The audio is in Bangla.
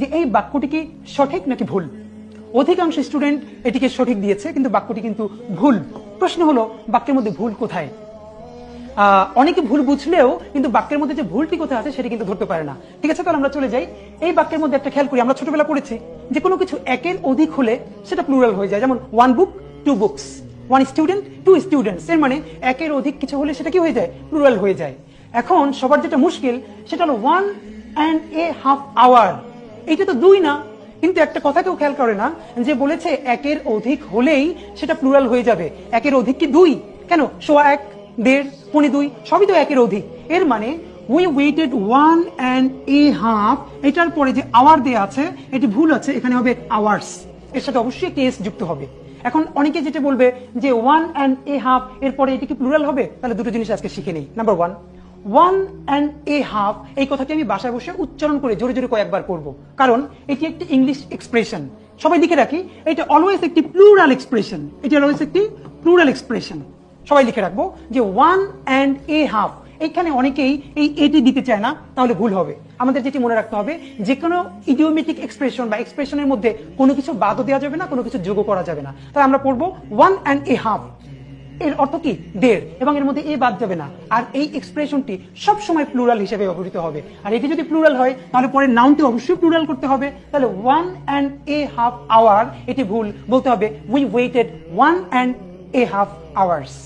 যে এই বাক্যটি কি সঠিক নাকি ভুল? অধিকাংশ স্টুডেন্ট এটিকে সঠিক দিয়েছে, কিন্তু বাক্যটি কিন্তু ভুল। প্রশ্ন হলো, বাক্যের মধ্যে ভুল কোথায়? অনেকে ভুল বুঝলেও, কিন্তু বাক্যের মধ্যে যে ভুলটি কোথায় আছে, সেটি কিন্তু ধরতে পারে না। ঠিক আছে, তাহলে আমরা চলে যাই। এই বাক্যের মধ্যে একটা খেয়াল করি, আমরা ছোটবেলা পড়েছি। যে কোনো কিছু একের অধিক হলে সেটা প্লুরাল হয়ে যায়। যেমন one book two books one student two students এর মানে একের অধিক কিছু হলে সেটা কি হয়ে যায়? প্লুরাল হয়ে যায়। এখন সবার যেটা মুশকিল, সেটা হলো one and a half hour এইটা তো দুই না। কিন্তু একটা কথা কেউ খেয়াল করে না, যে বলেছে একের অধিক হলেই সেটা প্লুরাল হয়ে যাবে। একের অধিক কি দুই? কেন? সোয়া এক, দেড়, পনি দুই, সবই তো একের অধিক। এর মানে we waited one and a half এটার পরে যে আওয়ার দেয়া আছে, এটি ভুল আছে, এখানে হবে আওয়ার্স এর সাথে অবশ্যই কেস যুক্ত হবে। এখন অনেকে যেটা বলবে যে ওয়ান অ্যান্ড এ হাফ এরপরে এটি কি প্লুরাল হবে? তাহলে দুটো জিনিস আজকে শিখে নেই। Number one one and a half এই কথাটি আমি বাসায় বসে উচ্চারণ করে জোরে জোরে কয়েকবার করব কারণ এটি একটি ইংলিশ এক্সপ্রেশন সবাই লিখে রাখি, এটা অলওয়েজ একটি প্লুরাল এক্সপ্রেশন এটি অলওয়েজ একটি প্লুরাল এক্সপ্রেশন সবাই লিখে রাখব যে ওয়ান অ্যান্ড এ হাফ এখানে অনেকেই এই এটি দিতে চায় না, তাহলে ভুল হবে। আমাদের যেটি মনে রাখতে হবে যে কোনো ইডিওমেটিক এক্সপ্রেশন বা এক্সপ্রেশনের মধ্যে কোনো কিছু বাদও দেওয়া যাবে না, কোনো কিছু যোগও করা যাবে না। তাই আমরা পড়ব ওয়ান অ্যান্ড এ হাফ এর অর্থ কি? দেড়। এবং এর মধ্যে এ বাদ যাবে না। আর এই এক্সপ্রেশনটি সব সময় প্লুরাল হিসেবে ব্যবহৃত হবে। আর এটি যদি প্লুরাল হয়, তাহলে পরে নাউনটি অবশ্যই প্লুরাল করতে হবে। তাহলে one and a half hour এটি ভুল। বলতে হবে we waited one and a half hours